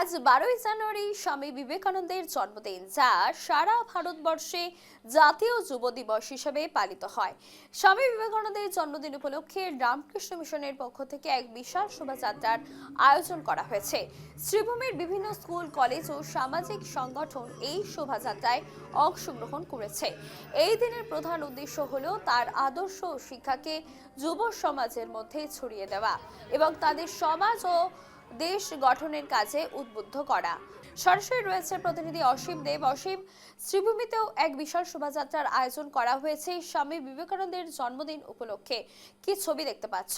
আজ বারোই জানুয়ারি স্বামী বিবেকানন্দের জন্মদিন, যা সারা ভারতবর্ষে জাতীয় যুব দিবস হিসেবে পালিত হয়। স্বামী বিবেকানন্দের জন্মদিন উপলক্ষে রামকৃষ্ণ মিশনের পক্ষ থেকে এক বিশাল শোভাযাত্রার আয়োজন করা হয়েছে। শ্রীভূমির বিভিন্ন স্কুল, কলেজ ও সামাজিক সংগঠন এই শোভাযাত্রায় অংশগ্রহণ করেছে। এই দিনের প্রধান উদ্দেশ্য হল তার আদর্শ শিক্ষাকে যুব সমাজের মধ্যে ছড়িয়ে দেওয়া এবং তাদের সমাজ ও দেশ গঠনের কাজে উদ্বুদ্ধ করা। সরাসরি রয়েছে প্রতিনিধি অসীম দেব। অসীম, শ্রীভূমিতেও এক বিশাল শোভাযাত্রার আয়োজন করা হয়েছে স্বামী বিবেকানন্দের জন্মদিন উপলক্ষে। কি ছবি দেখতে পাচ্ছ?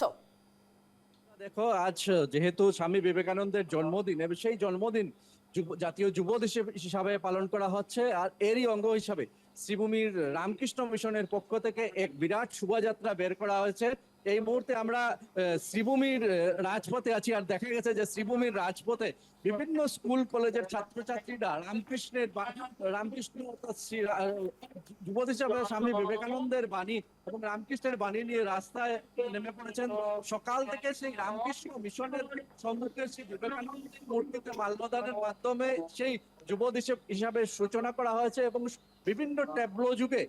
দেখো, আজ যেহেতু স্বামী বিবেকানন্দের জন্মদিন এবং সেই জন্মদিন জাতীয় যুব হিসাবে পালন করা হচ্ছে। আর এরই অঙ্গ হিসাবে শ্রীভূমির রামকৃষ্ণ মিশনের পক্ষ থেকে এক বিরাট শোভাযাত্রা বের করা হয়েছে। এই মুহূর্তে আমরা শ্রীভূমির রাজপথে আছি আর দেখা গেছে যে শ্রীভূমির রাজপথে বিভিন্ন স্কুল, কলেজের ছাত্রছাত্রীরা রামকৃষ্ণের রামকৃষ্ণ হিসাবে স্বামী বিবেকানন্দের বাণী এবং রামকৃষ্ণের বাণী নিয়ে রাস্তায় নেমে পড়েছেন। সকাল থেকে সেই রামকৃষ্ণ মিশনের সম্মুখে সেই বিবেকানন্দের মূর্তিতে মাল্যদানের মাধ্যমে সেই যুব হিসাবে সূচনা করা হয়েছে এবং বিভিন্ন ট্যাবলো যুগে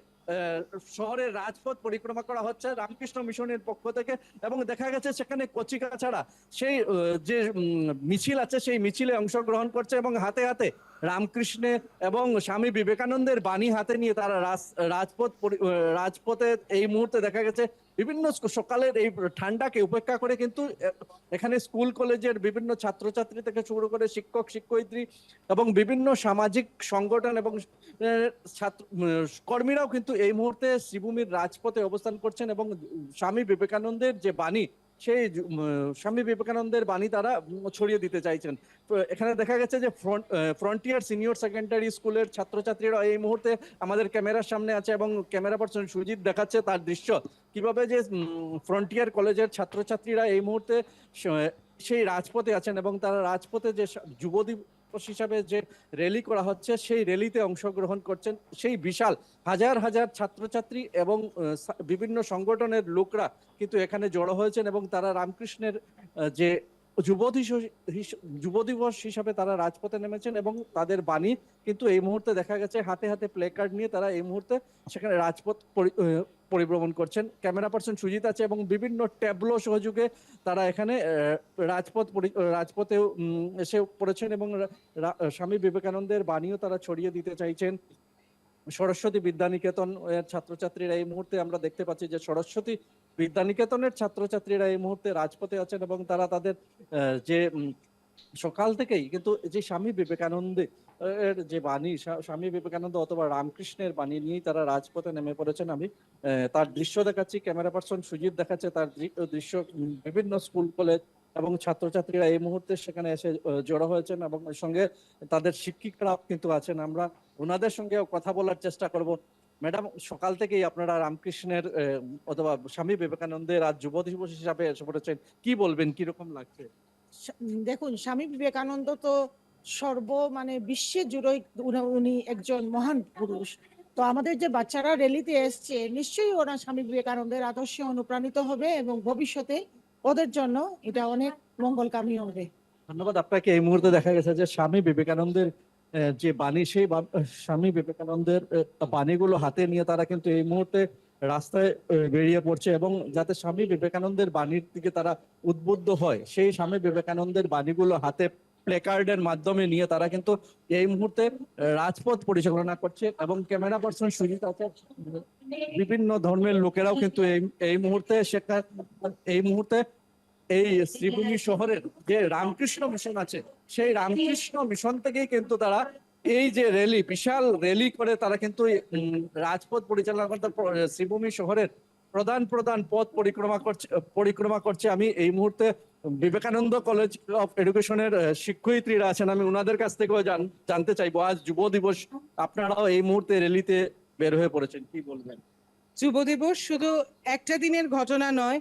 শহরের রাজপথ পরিক্রমা করা হচ্ছে। রামকৃষ্ণ মিশনের পক্ষ থেকে এবং দেখা গেছে সেখানে কচিকা ছাড়া সেই যে মিছিল আছে সেই মিছিলে অংশগ্রহণ করছে এবং হাতে হাতে রামকৃষ্ণে এবং স্বামী বিবেকানন্দের বাণী হাতে নিয়ে তারা রাজ- রাজপথ রাজপথে এই মুহূর্তে দেখা গেছে বিভিন্ন সকালের এই ঠান্ডাকে উপেক্ষা করে কিন্তু এখানে স্কুল, কলেজের বিভিন্ন ছাত্রছাত্রী থেকে শুরু করে শিক্ষক, শিক্ষয়িত্রী এবং বিভিন্ন সামাজিক সংগঠন এবং ছাত্র কর্মীরাও কিন্তু এই মুহূর্তে শ্রীভূমির রাজপথে অবস্থান করছেন এবং স্বামী বিবেকানন্দের যে বাণী সেই স্বামী বিবেকানন্দের বাণী তারা ছড়িয়ে দিতে চাইছেন। এখানে দেখা গেছে যে ফ্রন্ট ফ্রন্টিয়ার সিনিয়র সেকেন্ডারি স্কুলের ছাত্রছাত্রীরা এই মুহূর্তে আমাদের ক্যামেরার সামনে আছে এবং ক্যামেরা পার্সন সুজিত দেখাচ্ছে তার দৃশ্য। কীভাবে যে ফ্রন্টিয়ার কলেজের ছাত্রছাত্রীরা এই মুহূর্তে সেই রাজপথে আছেন এবং তারা রাজপথে যে যুবদী যুব দিবস হিসাবে যে র্যালি করা হচ্ছে, সেই র্যালিতে অংশগ্রহণ করছেন সেই বিশাল হাজার হাজার ছাত্রছাত্রী এবং বিভিন্ন সংগঠনের লোকরা কিন্তু এখানে জড়ো হয়েছেন এবং তারা রামকৃষ্ণের যে যুব যুব দিবস হিসাবে তারা রাজপথে নেমেছেন এবং তাদের বাণী কিন্তু এই মুহূর্তে দেখা গেছে, হাতে হাতে প্লে কার্ড নিয়ে তারা এই মুহূর্তে সেখানে রাজপথ পরিভ্রমণ করছেন। ক্যামেরা পার্সন সুজিত আছে এবং বিভিন্ন ট্যাবলো সহযোগে তারা এখানে রাজপথ পরি- আহ, রাজপথে এসে পড়েছেন এবং স্বামী বিবেকানন্দের বাণীও তারা ছড়িয়ে দিতে চাইছেন। সরস্বতী বিদ্যানিকেতন এর ছাত্রছাত্রীরা এই মুহূর্তে আমরা দেখতে পাচ্ছি যে সরস্বতী বিদ্যানিকেতনের ছাত্রছাত্রীরা এই মুহূর্তে রাজপথে আছেন এবং তারা তাদের যে সকাল থেকেই কিন্তু যে স্বামী বিবেকানন্দে যে বাণী স্বামী বিবেকানন্দ অথবা রামকৃষ্ণের বাণী নিয়েই তারা রাজপথে নেমে পড়েছেন। আমি তার দৃশ্য দেখাচ্ছি। ক্যামেরা পার্সন সুজিত দেখাচ্ছে তার দৃশ্য। বিভিন্ন স্কুল, কলেজ এবং ছাত্রছাত্রীরা এই মুহূর্তে সেখানে এসে জড়ো হয়েছেন এবং সঙ্গে তাদের শিক্ষিকরাও কিন্তু আছেন। আমরা ওনাদের সঙ্গেও কথা বলার চেষ্টা করব। ম্যাডাম, সকাল থেকেই আপনারা রামকৃষ্ণের অথবা স্বামী বিবেকানন্দের আজ যুব দিবস হিসাবে এসে পড়েছেন। কি বলবেন? কীরকম লাগছে? দেখুন, স্বামী বিবেকানন্দ তো সর্ব মানে বিশ্বে জুড়ে উনি- একজন মহান পুরুষ। তো আমাদের যে বাচ্চারা র্যালিতে এসছে, নিশ্চয়ই ওরা স্বামী বিবেকানন্দের আদর্শে অনুপ্রাণিত হবে এবং ভবিষ্যতে ওদের জন্য এটা অনেক মঙ্গলকামী হবে। ধন্যবাদ, আপনাকে এই মুহূর্তে দেখা গেছে যে স্বামী বিবেকানন্দের যে বাণী, সেই স্বামী বিবেকানন্দের বাণীগুলো হাতে নিয়ে তারা কিন্তু এই মুহূর্তে রাস্তায় বেরিয়ে পড়ছে এবং যাতে স্বামী বিবেকানন্দের বাণীর দিকে তারা উদ্বুদ্ধ হয়, সেই স্বামী বিবেকানন্দের বাণীগুলো হাতে প্লেকার্ডের মাধ্যমে নিয়ে তারা কিন্তু এই মুহূর্তে রাজপথ পরিচালনা করছে এবং ক্যামেরা পার্সন সুজিত আছে। বিভিন্ন ধর্মের লোকেরাও কিন্তু এই এই মুহূর্তে সেখানে এই মুহূর্তে এই শ্রীভূমি শহরের যে রামকৃষ্ণ মিশন আছে, সেই রামকৃষ্ণ মিশন থেকেই কিন্তু তারা এই যে র্যালি বিশাল র্যালি করে তারা কিন্তু রাজপথ পরিচালনা করতে শ্রীভূমি শহরের প্রধান প্রধান পথ পরিক্রমা করছে পরিক্রমা করছে আমি এই মুহূর্তে বিবেকানন্দ কলেজ অফ এডুকেশনের শিক্ষয়িত্রীরা আছেন। আমি ওনাদের কাছ থেকেও জান- জানতে চাইব। আজ যুব দিবস, আপনারাও এই মুহূর্তে র্যালিতে বের হয়ে পড়েছেন। কি বলবেন? যুব দিবস শুধু একটা দিনের ঘটনা নয়,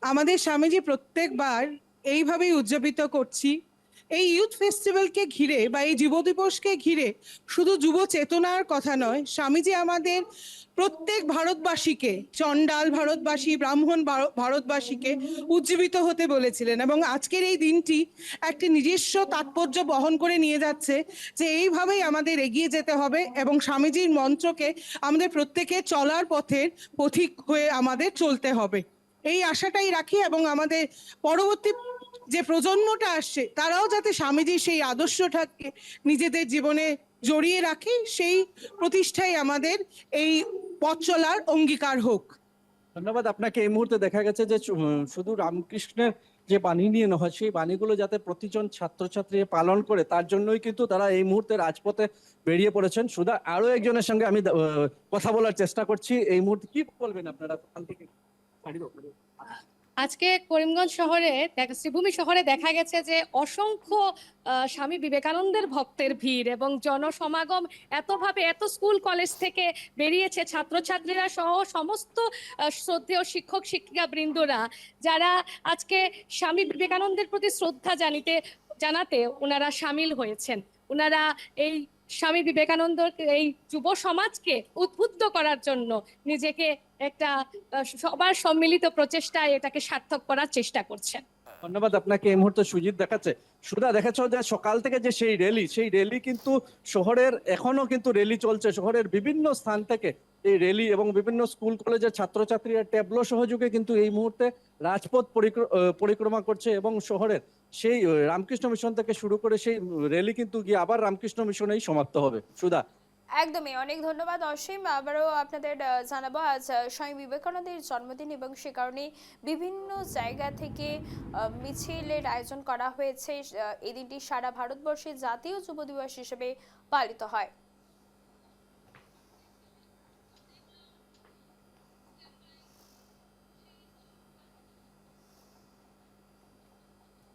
আমাদের স্বামীজি প্রত্যেকবার এইভাবেই উদযাপিত করছি। এই ইউথ ফেস্টিভ্যালকে ঘিরে বা এই যুব দিবসকে ঘিরে শুধু যুব চেতনার কথা নয়, স্বামীজি আমাদের প্রত্যেক ভারতবাসীকে, চণ্ডাল ভারতবাসী, ব্রাহ্মণ ভারতবাসীকে উজ্জীবিত হতে বলেছিলেন এবং আজকের এই দিনটি একটি নিজস্ব তাৎপর্য বহন করে নিয়ে যাচ্ছে যে এইভাবেই আমাদের এগিয়ে যেতে হবে এবং স্বামীজির মন্ত্রকে আমাদের প্রত্যেকে চলার পথের পথিক হয়ে আমাদের চলতে হবে। এই আশাটাই রাখি এবং আমাদের পরবর্তী যে প্রজন্মটা আসছে, তারাও যাতে স্বামীজির সেই আদর্শটাকে নিজেদের জীবনে জড়িয়ে রাখে, সেই প্রতিষ্ঠাই আমাদের এই পথ চলার অঙ্গীকার হোক। ধন্যবাদ, আপনাকে এই মুহূর্তে দেখা গেছে যে শুধু রামকৃষ্ণের যে বাণী নিয়ে নয় সেই বাণীগুলো যাতে প্রতিজন ছাত্রছাত্রী পালন করে, তার জন্যই কিন্তু তারা এই মুহূর্তে রাজপথে বেরিয়ে পড়েছেন। সুধা আরও একজনের সঙ্গে আমি কথা বলার চেষ্টা করছি। এই মুহূর্তে কি বলবেন আপনারা? আজকে করিমগঞ্জ শহরে শ্রীভূমি শহরে দেখা গেছে যে অসংখ্য স্বামী বিবেকানন্দের ভক্তের ভিড় এবং জনসমাগম এতভাবে, এত স্কুল, কলেজ থেকে বেরিয়েছে ছাত্রছাত্রীরা সহ সমস্ত শ্রদ্ধেয় শিক্ষক, শিক্ষিকা বৃন্দরা যারা আজকে স্বামী বিবেকানন্দের প্রতি শ্রদ্ধা জানিতে, জানাতে ওনারা সামিল হয়েছেন। ওনারা এই স্বামী বিবেকানন্দ এই যুব সমাজকে উদ্বুদ্ধ করার জন্য নিজেকে একটা সবার সম্মিলিত প্রচেষ্টায় এটাকে সার্থক করার চেষ্টা করছেন। ধন্যবাদ আপনাকে, এই মুহূর্তে সুজিত দেখাচ্ছে। সুধা দেখাচ্ছ যে সকাল থেকে যে সেই র্যালি সেই র্যালি কিন্তু শহরের, এখনও কিন্তু র্যালি চলছে। শহরের বিভিন্ন স্থান থেকে এই র্যালি এবং বিভিন্ন স্কুল কলেজের ছাত্রছাত্রীরা ট্যাবলো সহযোগে কিন্তু এই মুহূর্তে রাজপথ পরিক্র- পরিক্রমা করছে এবং শহরের সেই রামকৃষ্ণ মিশন থেকে শুরু করে সেই র্যালি কিন্তু গিয়ে আবার রামকৃষ্ণ মিশনেই সমাপ্ত হবে। সুধা একদমই। অনেক ধন্যবাদ অসীম। আবারও আপনাদের জানাব আজ স্বামী বিবেকানন্দের জন্মদিন এবং সে কারণে বিভিন্ন জায়গা থেকে মিছিলের আয়োজন করা হয়েছে। এই দিনটি সারা ভারতবর্ষে জাতীয় যুব দিবস হিসেবে পালিত হয়।